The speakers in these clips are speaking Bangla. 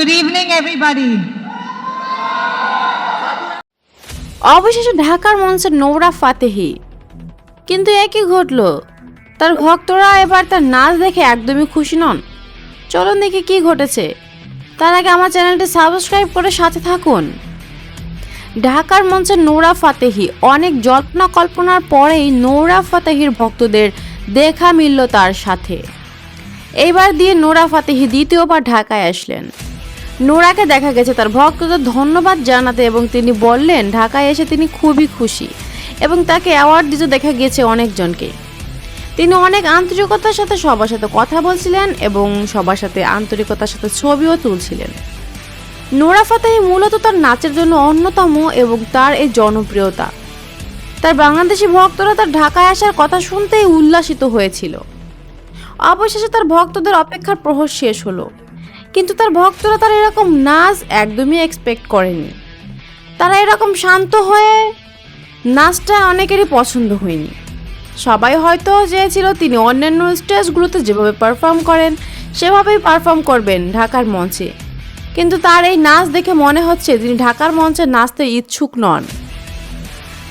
everybody. অবশেষে ঢাকার মঞ্চে নৌরা ফাতেহি। কিন্তু একই ঘটল? তার ভক্তরা এবার তার নাচ দেখে একদমই খুশি নন। চলুন দেখি কি ঘটেছে। তার আগে আমার চ্যানেলটি সাবস্ক্রাইব করে সাথে থাকুন। ঢাকার মঞ্চে নৌরা ফাতেহি। অনেক জল্পনা কল্পনার পরেই নৌরা ফাতেহির ভক্তদের দেখা মিলল তার সাথে। এইবার দিয়ে নোরা ফাতেহি দ্বিতীয়বার ঢাকায় আসলেন। নোরাকে দেখা গেছে তার ভক্তদের ধন্যবাদ জানাতে এবং তিনি বললেন, ঢাকায় এসে তিনি খুবই খুশি এবং তাকে অ্যাওয়ার্ড দিতে দেখা গিয়েছে অনেকজনকে। তিনি অনেক আন্তরিকতার সাথে সবার সাথে কথা বলছিলেন এবং সবার সাথে আন্তরিকতার সাথে ছবিও তুলছিলেন। নোরা ফাতেহি মূলত তার নাচের জন্য অন্যতম এবং তার এই জনপ্রিয়তা। তার বাংলাদেশি ভক্তরা তার ঢাকায় আসার কথা শুনতেই উল্লাসিত হয়েছিল। অবশেষে তার ভক্তদের অপেক্ষার প্রহর শেষ হলো। কিন্তু তার ভক্তরা তার এরকম নাচ একদমই এক্সপেক্ট করেনি। তারা এরকম শান্ত হয়ে নাচটা অনেকেরই পছন্দ হয়নি। সবাই হয়তো চেয়েছিল তিনি অন্যান্য স্টেজগুলোতে যেভাবে পারফর্ম করেন, সেভাবেই পারফর্ম করবেন ঢাকার মঞ্চে। কিন্তু তার এই নাচ দেখে মনে হচ্ছে তিনি ঢাকার মঞ্চে নাচতে ইচ্ছুক নন।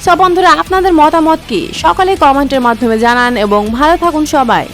সব বন্ধুরা, আপনাদের মতামত কি? সকালে কমেন্টের মাধ্যমে জানান এবং ভালো থাকুন সবাই।